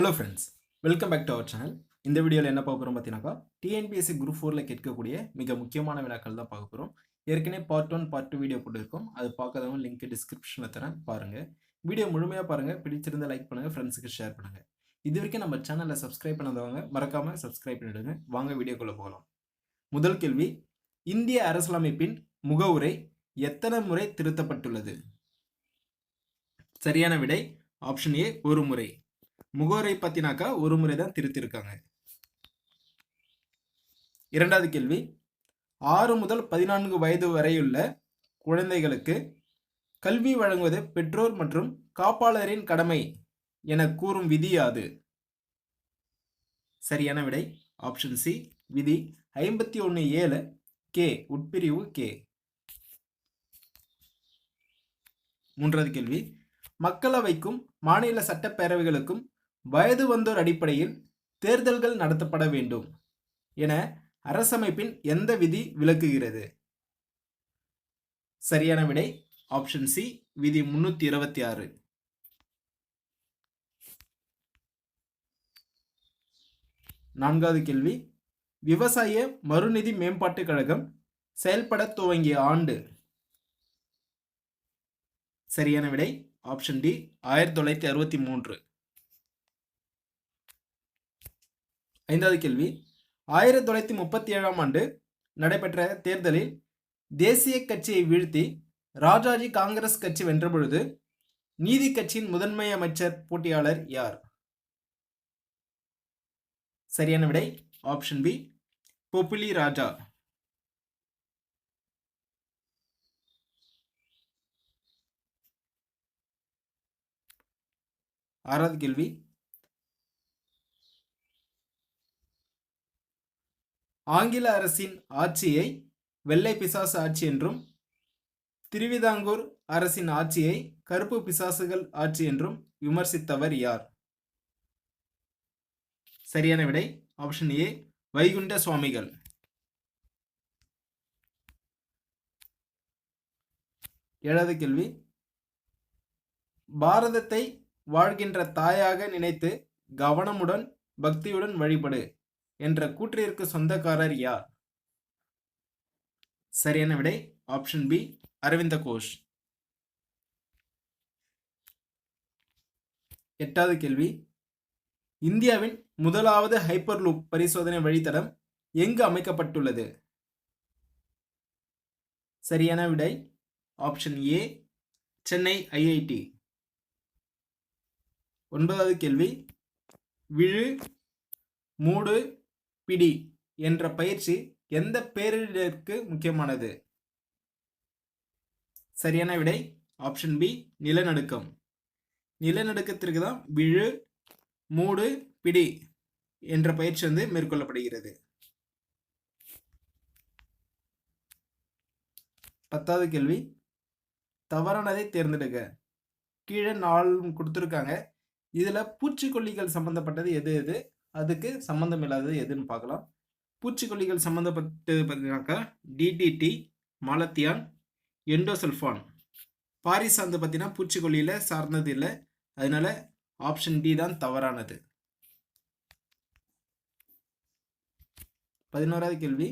Hello friends welcome back to our channel இந்த வீடியோவில் என்ன பார்க்க போகிறோம் பார்த்தீங்கன்னாக்கா டிஎன்பிஎஸ்சி குரூப் ஃபோரில் கேட்கக்கூடிய மிக முக்கியமான வினாக்கள் தான் பார்க்க போகிறோம் ஏற்கனவே part one part two video போட்டுருக்கோம். அது பார்க்காதவங்க லிங்க் டிஸ்கிரிப்ஷனில் தரேன் பாருங்கள் வீடியோ முழுமையாக பாருங்கள் பிடிச்சிருந்த லைக் பண்ணுங்கள் ஃப்ரெண்ட்ஸுக்கு ஷேர் பண்ணுங்கள் இது வரைக்கும் நம்ம சேனலில் சப்ஸ்கிரைப் பண்ணாதவங்க மறக்காமல் சப்ஸ்கிரைப் பண்ணிவிடுங்க வாங்க வீடியோக்குள்ளே போகலாம். முதல் கேள்வி இந்திய அரசியலமைப்பின் முகவுரை எத்தனை முறை திருத்தப்பட்டுள்ளது? சரியான விடை ஆப்ஷன் ஏ ஒரு முறை. முகோரை பத்தினாக்கா ஒரு முறை தான் திருத்திருக்காங்க. இரண்டாவது கேள்வி. ஆறு முதல் பதினான்கு வயது வரையுள்ள குழந்தைகளுக்கு கல்வி வழங்குவது பெற்றோர் மற்றும் காப்பாளரின் கடமை என கூறும் விதி யாது? சரியான விடை. Option C. விதி ஐம்பத்தி ஒன்று ஏழு கே. உட்பிரிவு கே. மூன்றாவது கேள்வி. மக்களவைக்கும் மாநில சட்டப்பேரவைகளுக்கும் வயது வந்தோர் அடிப்படையில் தேர்தல்கள் நடத்தப்பட வேண்டும் என அரசமைப்பின் எந்த விதி விளக்குகிறது சரியான விடை ஆப்ஷன் சி விதி முன்னூத்தி இருபத்தி ஆறு. நான்காவது கேள்வி. விவசாய மறுநிதி மேம்பாட்டுக் கழகம் செயல்பட துவங்கிய ஆண்டு. சரியான விடை ஆப்ஷன் டி ஆயிரத்தி தொள்ளாயிரத்தி அறுபத்தி மூன்று. ஐந்தாவது கேள்வி. ஆயிரத்தி தொள்ளாயிரத்தி முப்பத்தி ஏழாம் ஆண்டு நடைபெற்ற தேர்தலில் தேசிய கட்சியை வீழ்த்தி ராஜாஜி காங்கிரஸ் கட்சி வென்றபொழுது நீதி கட்சியின் முதன்மை அமைச்சர் போட்டியாளர் யார்? சரியான விடை ஆப்ஷன் பி பொப்புலி ராஜா. ஆறாவது கேள்வி ஆங்கில அரசின் ஆட்சியை வெள்ளை பிசாசு ஆட்சி என்றும் திருவிதாங்கூர் அரசின் ஆட்சியை கருப்பு பிசாசுகள் ஆட்சி என்றும் விமர்சித்தவர் யார்? சரியான விடை ஆப்ஷன் ஏ வைகுண்ட சுவாமிகள். ஏழாவது கேள்வி. பாரதத்தை வாழ்கின்ற தாயாக நினைத்து கவனமுடன் பக்தியுடன் வழிபடு. என்ற கூற்றிற்கு சொந்தக்காரர் யார்? சரியான விடை ஆப்ஷன் பி அரவிந்த கோஷ். எட்டாவது கேள்வி. இந்தியாவின் முதலாவது ஹைப்பர் லூப் பரிசோதனை வழித்தடம் எங்கு அமைக்கப்பட்டுள்ளது? சரியான விடை ஆப்ஷன் ஏ சென்னை ஐஐடி. ஒன்பதாவது கேள்வி. விழு மூடு பிடி என்ற பயிற்சி எந்த பேரிடருக்கு முக்கியமானது? சரியான விடை ஆப்ஷன் பி நிலநடுக்கம். நிலநடுக்கத்திற்கு தான் விழு மூடு பிடி என்ற பயிற்சி வந்து மேற்கொள்ளப்படுகிறது. பத்தாவது கேள்வி. தவறானதை தேர்ந்தெடுக்க கீழே நாள் கொடுத்துருக்காங்க. இதில் பூச்சிக்கொல்லிகள் சம்மந்தப்பட்டது எது எது? அதுக்கு சம்மந்தம் இல்லாதது எதுன்னு பார்க்கலாம். பூச்சிக்கொல்லிகள் சம்மந்தப்பட்டது பார்த்தீங்கன்னாக்கா டிடிடி மாலத்தியான் எண்டோசல்ஃபான். பாரிஸ் வந்து பார்த்தீங்கன்னா பூச்சிக்கொல்லியில் சார்ந்தது இல்லை. அதனால ஆப்ஷன் டி தான் தவறானது. பதினோராவது கேள்வி.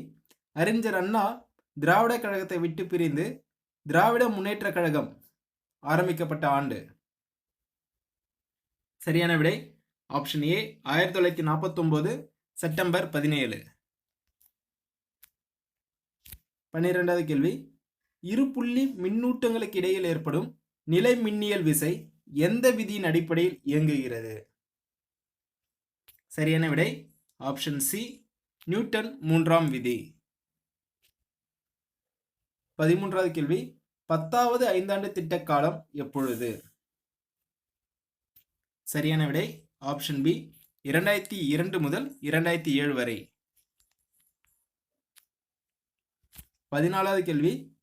அறிஞர் அண்ணா திராவிட கழகத்தை விட்டு பிரிந்து திராவிட முன்னேற்ற கழகம் ஆரம்பிக்கப்பட்ட ஆண்டு. சரியான விடை. ஆப்ஷன் ஏ ஆயிரத்தி தொள்ளாயிரத்தி நாற்பத்தொம்போது செப்டம்பர் பதினேழு. பன்னிரெண்டாவது கேள்வி. இரு புள்ளி மின்னூட்டங்களுக்கு இடையில் ஏற்படும் நிலை மின்னியல் விசை எந்த விதியின் அடிப்படையில் இயங்குகிறது? சரியான விடை ஆப்ஷன் சி நியூட்டன் மூன்றாம் விதி. பதிமூன்றாவது கேள்வி. பத்தாவது ஐந்தாண்டு திட்ட காலம் எப்பொழுது? சரியான விடை ஆப்ஷன் பி இரண்டாயிரத்தி இரண்டு முதல் இரண்டாயிரத்தி ஏழு வரை. பதினாலாவது கேள்வி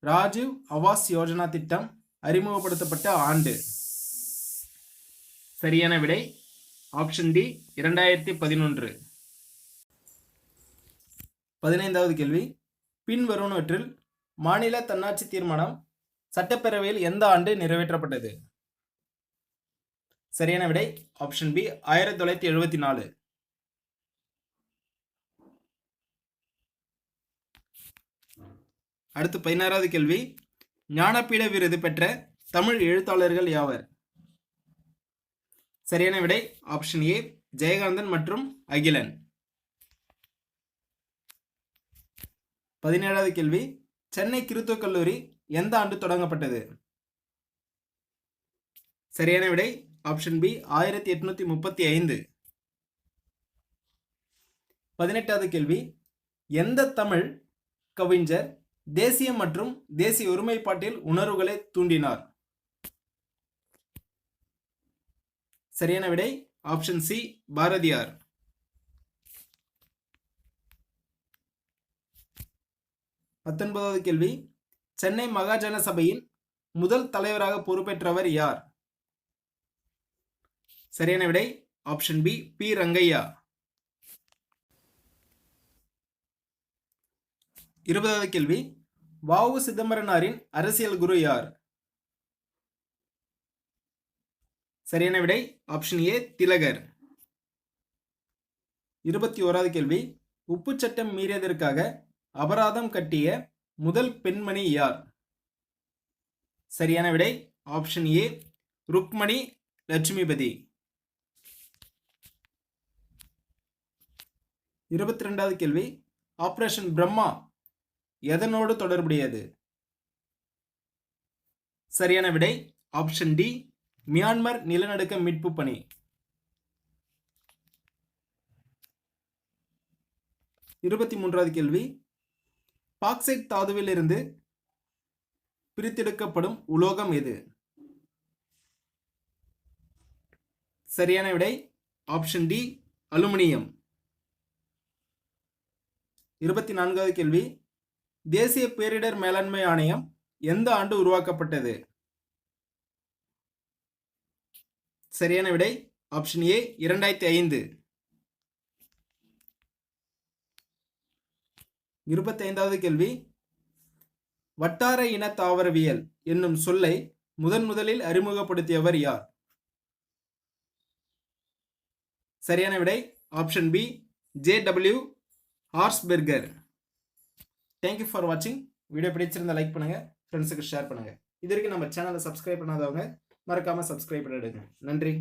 ராஜீவ் அவாஸ் யோஜனா திட்டம் அறிமுகப்படுத்தப்பட்ட ஆண்டு. சரியான விடை ஆப்ஷன் டி இரண்டாயிரத்தி பதினொன்று. பதினைந்தாவது கேள்வி பின்வருவனவற்றில் மாநில தன்னாட்சி தீர்மானம் சட்டப்பேரவையில் எந்த ஆண்டு நிறைவேற்றப்பட்டது? சரியான விடை ஆப்ஷன் பி ஆயிரத்தி தொள்ளாயிரத்தி எழுபத்தி நாலு. அடுத்து பதினாறாவது கேள்வி. ஞானபீட விருது பெற்ற தமிழ் எழுத்தாளர்கள் யாவர்? சரியான விடை ஆப்ஷன் ஏ ஜெயகாந்தன் மற்றும் அகிலன். பதினேழாவது கேள்வி. சென்னை கிறித்துவ கல்லூரி எந்த ஆண்டு தொடங்கப்பட்டது? சரியான விடை ஆப்ஷன் பி ஆயிரத்தி எட்நூத்தி முப்பத்தி ஐந்து. பதினெட்டாவது கேள்வி. எந்த தமிழ் கவிஞர் தேசிய மற்றும் தேசிய ஒருமைப்பாட்டில் உணர்வுகளை தூண்டினார்? சரியான விடை ஆப்ஷன் சி பாரதியார். பத்தொன்பதாவது கேள்வி. சென்னை மகாஜன சபையின் முதல் தலைவராக பொறுப்பேற்றவர் யார்? சரியான விடை ஆப்ஷன் பி பி ரங்கையா. இருபதாவது கேள்வி வாவு சிதம்பரனாரின் அரசியல் குரு யார்? சரியான விடை ஆப்ஷன் ஏ திலகர். இருபத்தி ஓராவது கேள்வி உப்பு சட்டம் மீறியதற்காக அபராதம் கட்டிய முதல் பெண்மணி யார்? சரியான விடை ஆப்ஷன் ஏ ருக்மணி லட்சுமிபதி. இருபத்தி ரெண்டாவது கேள்வி. ஆப்ரேஷன் பிரம்மா எதனோடு தொடர்புடையது? சரியான விடை ஆப்ஷன் டி மியான்மர் நிலநடுக்க மீட்பு பணி. இருபத்தி மூன்றாவது கேள்வி. பாக்சைட் தாதுவில் இருந்து பிரித்தெடுக்கப்படும் உலோகம் எது? சரியான விடை ஆப்ஷன் டி அலுமினியம். இருபத்தி நான்காவது கேள்வி. தேசிய பேரிடர் மேலாண்மை ஆணையம் எந்த ஆண்டு உருவாக்கப்பட்டது? சரியான விடை ஆப்ஷன் ஏ இரண்டாயிரத்தி ஐந்து. இருபத்தி ஐந்தாவது கேள்வி. வட்டார இன தாவரவியல் என்னும் சொல்லை முதன் முதலில் அறிமுகப்படுத்தியவர் யார்? சரியான விடை option B J W Harshberger. Thank you for வாட்சிங் வீடியோ பிடிச்சிருந்தா லைக் பண்ணுங்கள் ஃப்ரெண்ட்ஸுக்கு ஷேர் பண்ணுங்கள் இது வரைக்கும் நம்ம சேனலை சப்ஸ்கிரைப் பண்ணாதவங்க மறக்காமல் சப்ஸ்கிரைப் பண்ணிடுங்க. நன்றி.